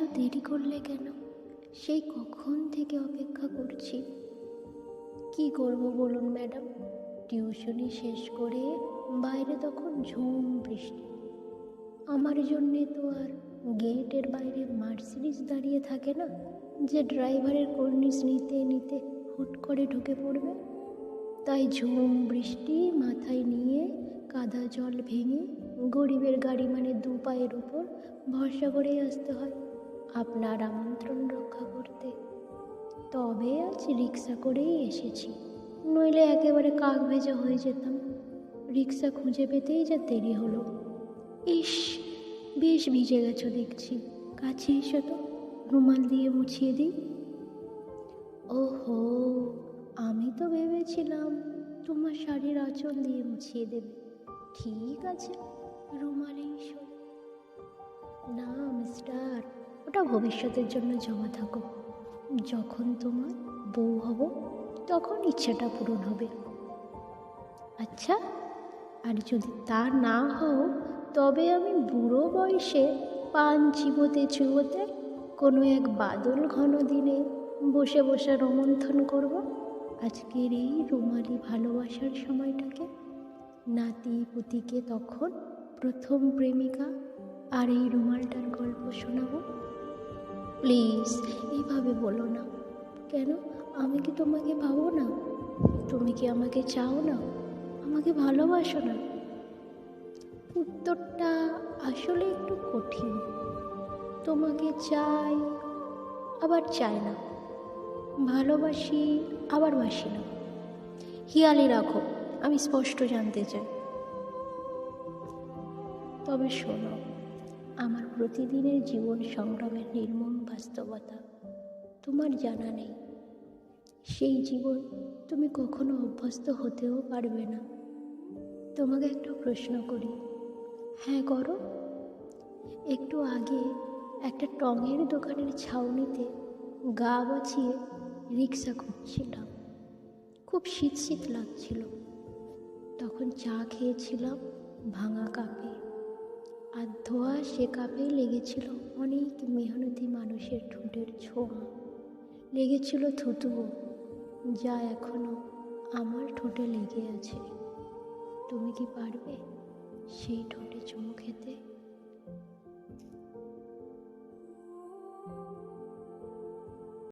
এত দেরি করলে কেন? সেই কখন থেকে অপেক্ষা করছি। কি করব বলুন, ম্যাডাম? টিউশনি শেষ করে বাইরে তখন ঝুম বৃষ্টি। আমার জন্যে তো আর গেটের বাইরে মার্সিডিস দাঁড়িয়ে থাকে না, যে ড্রাইভারের কর্নিশ নিতে নিতে হুট করে ঢুকে পড়বে। তাই ঝুম বৃষ্টি মাথায় নিয়ে কাদা জল ভেঙে গরিবের গাড়ি মানে দু পায়ের উপর ভরসা করেই আসতে হয়। আপনার আমন্ত্রণ রক্ষা করতে। তবে আজ রিক্সা করেই এসেছি। নইলে একেবারে কাক ভেজা হয়ে যেতাম। রিক্সা খুঁজে পেতেই যা দেরি হলো। ইস, বেশ ভিজে গেছো দেখছি। কাছে এসো তো, রুমাল দিয়ে মুছিয়ে দিই। ওহো, আমি তো ভেবেছিলাম তোমার শাড়ির আঁচল দিয়ে মুছিয়ে দেবে। ঠিক আছে, রুমালেই শোন। না, মিস্টার ওটা ভবিষ্যতের জন্য জমা থাকো। যখন তোমার বউ হব, তখন ইচ্ছাটা পূরণ হবে। আচ্ছা আর যদি তা না হও, তবে আমি বুড়ো বয়সে পান চিবোতে চুবোতে কোনো এক বাদল ঘন দিনে বসে বসে রোমন্থন করব। আজকের এই রুমালি ভালোবাসার সময়টাকে। নাতি পুতিকে তখন প্রথম প্রেমিকা আর এই রুমালটার গল্প শোনাবো। প্লিজ এইভাবে বলো না। কেন? আমি কি তোমাকে ভাবো না? তুমি কি আমাকে চাও না? আমাকে ভালোবাসো না? উত্তরটা আসলে একটু কঠিন। তোমাকে চাই, আবার চাই না। ভালোবাসি, আবার বাসি না। হিয়ালি রাখো, আমি স্পষ্ট জানতে চাই। তবে শোনো আমার প্রতিদিনের জীবন সংগ্রামের নির্মম বাস্তবতা। তোমার জানা নেই। সেই জীবন তুমি কখনো অভ্যস্ত হতেও পারবে না। তোমাকে একটা প্রশ্ন করি। হ্যাঁ করো। একটু আগে একটা টঙের দোকানের ছাউনিতে গা বাছিয়ে রিক্সা খুঁজছিলাম। খুব শীত শীত লাগছিল। তখন চা খেয়েছিলাম ভাঙা কাপে। ধোয়া সে কাপেই লেগেছিল। অনেক মেহনতি মানুষের ঠোঁটের ছোঁয়া। লেগেছিল থুতুও, যা এখনও আমার ঠোঁটে লেগে আছে। তুমি কি পারবে সেই ঠোঁটে চুমু খেতে?